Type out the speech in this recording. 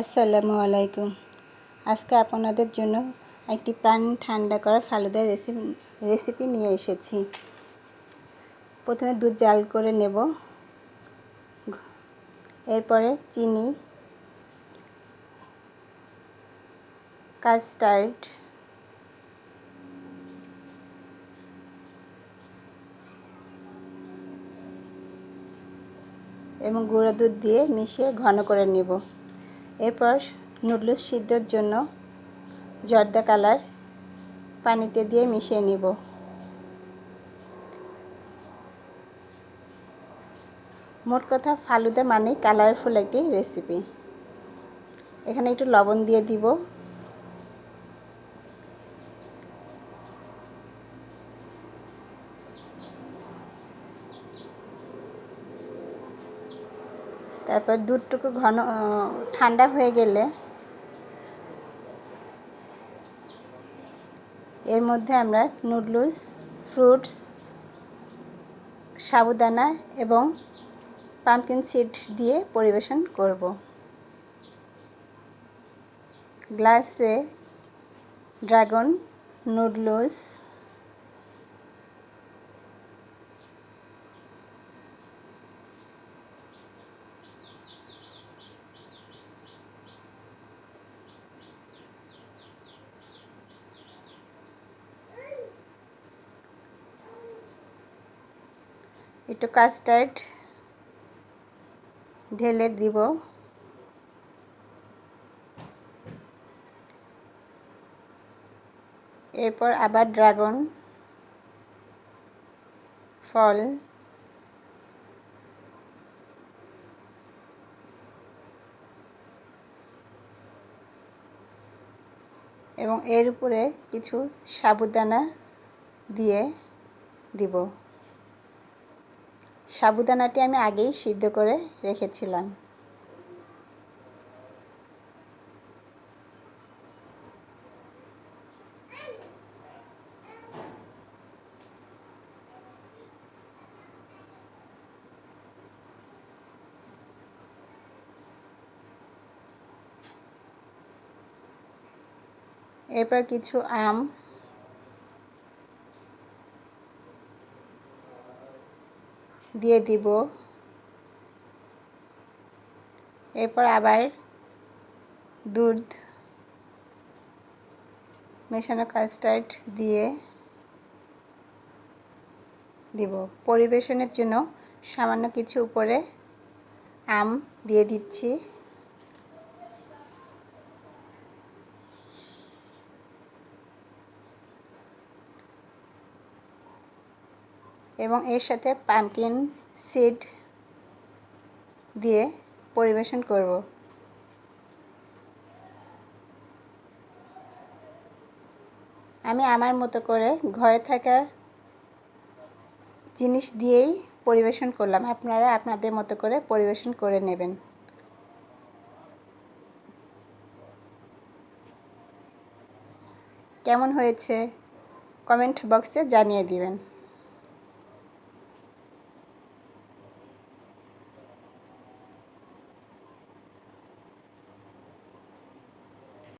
আসসালামু আলাইকুম। আজকে আপনাদের জন্য একটি প্রাণ ঠান্ডা করা ফালুদার রেসিপি রেসিপি নিয়ে এসেছি। প্রথমে দুধ জাল করে নেব। এরপরে চিনি কাস্টার্ড এবং গুঁড়ো দুধ দিয়ে মিশিয়ে ঘন করে নেব। এরপর নুডলস সিদ্ধর জন্য জর্দা কালার পানিতে দিয়ে মিশিয়ে নিব। মোট কথা ফালুদা মানে কালারফুল একটি রেসিপি এখানে একটু লবণ দিয়ে দিব। তারপর দুধটুকু ঘন ঠান্ডা হয়ে গেলে এর মধ্যে আমরা নুডলস, ফ্রুটস, সাবুদানা এবং পামকিন সিড দিয়ে পরিবেশন করব। গ্লাসে ড্রাগন, নুডলস একটু কাস্টার্ড ঢেলে দিব। এরপর আবার ড্রাগন ফল। এবং এর উপরে কিছু সাবুদানা দিয়ে দিব। সাবুদানাটি আমি আগেই সিদ্ধ করে রেখেছিলাম। এরপর কিছু আম দিয়ে দিব। এরপর আবার দুধ মেশানো কাস্টার্ড দিয়ে দিব। পরিবেশনের জন্য সামান্য কিছু উপরে আম দিয়ে দিচ্ছি। এবং এর সাথে পামকিন সিড দিয়ে পরিবেশন করব। আমি আমার মতো করে ঘরে থাকা জিনিস দিয়েই পরিবেশন করলাম। আপনারা আপনাদের মতো করে পরিবেশন করে নেবেন। কেমন হয়েছে? কমেন্ট বক্সে জানিয়ে দিবেন।